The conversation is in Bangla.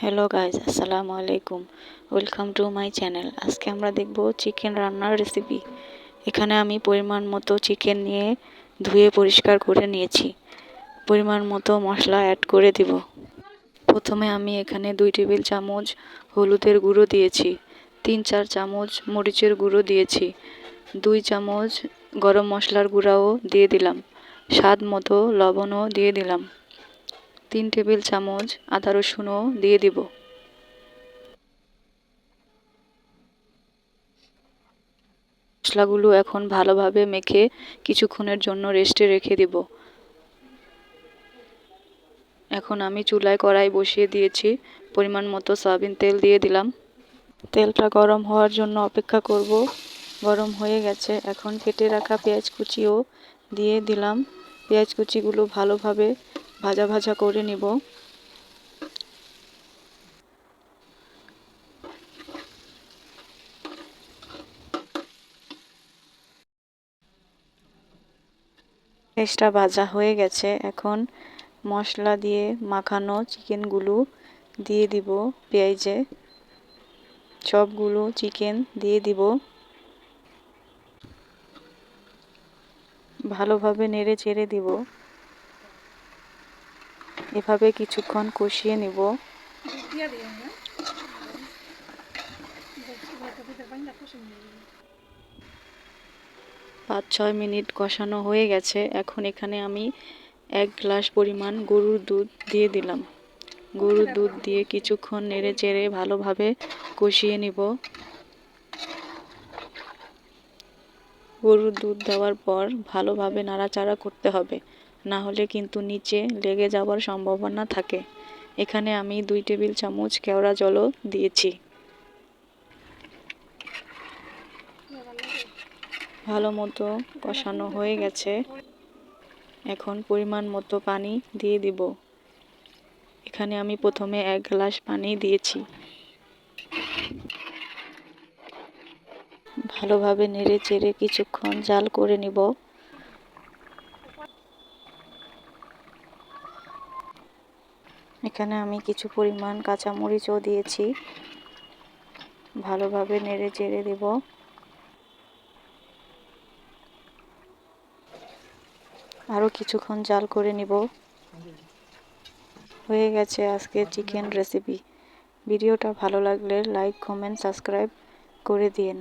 হ্যালো গাইজ আসসালামু আলাইকুম ওয়েলকাম টু মাই চ্যানেল আজকে আমরা দেখব চিকেন রান্নার রেসিপি এখানে আমি পরিমাণ মতো চিকেন নিয়ে ধুয়ে পরিষ্কার করে নিয়েছি। পরিমাণ মতো মশলা অ্যাড করে দিব। প্রথমে আমি এখানে দুই টেবিল চামচ হলুদের গুঁড়ো দিয়েছি। তিন চার চামচ মরিচের গুঁড়ো দিয়েছি। দুই চামচ গরম মশলার গুঁড়াও দিয়ে দিলাম। স্বাদ মতো লবণও দিয়ে দিলাম। তিন টেবিল চামচ আদা রসুনও দিয়ে দিব। মশলাগুলো এখন ভালোভাবে মেখে কিছুক্ষণের জন্য রেস্টে রেখে দিব। এখন আমি চুলায় কড়াই বসিয়ে দিয়েছি। পরিমাণ মতো সয়াবিন তেল দিয়ে দিলাম। তেলটা গরম হওয়ার জন্য অপেক্ষা করব। গরম হয়ে গেছে। এখন কেটে রাখা পেঁয়াজ কুচিও দিয়ে দিলাম। পেঁয়াজ কুচিগুলো ভালোভাবে ভাজা ভাজা করে নিব। পেঁয়াজটা ভাজা হয়ে গেছে। এখন মশলা দিয়ে মাখানো চিকেনগুলো দিয়ে দিব পেঁয়াজে। সবগুলো চিকেন দিয়ে দিব। ভালোভাবে নেড়ে চেড়ে দিব। এভাবে কিছুক্ষণ কষিয়ে নিব। পাঁচ ছয় মিনিট কষানো হয়ে গেছে। এখন এখানে আমি এক গ্লাস পরিমাণ গরুর দুধ দিয়ে দিলাম। গরুর দুধ দিয়ে কিছুক্ষণ নেড়ে চেড়ে ভালোভাবে কষিয়ে নিব। গরুর দুধ দেওয়ার পর ভালোভাবে নাড়াচাড়া করতে হবে। না হলে কিন্তু নিচে লেগে যাওয়ার সম্ভাবনা থাকে। এখানে আমি দুই টেবিল চামচ কেওড়া জলও দিয়েছি। ভালো মতো কষানো হয়ে গেছে। এখন পরিমাণ মতো পানি দিয়ে দিব। এখানে আমি প্রথমে এক গ্লাস পানি দিয়েছি। ভালোভাবে নেড়ে চেড়ে কিছুক্ষণ জাল করে নিব। এখানে আমি কিছু পরিমাণ কাঁচামরিচও দিয়েছি। ভালোভাবে নেড়ে চেড়ে দেব। আরও কিছুক্ষণ জাল করে নিব। হয়ে গেছে আজকে চিকেন রেসিপি। ভিডিওটা ভালো লাগলে লাইক, কমেন্ট, সাবস্ক্রাইব করে দিন।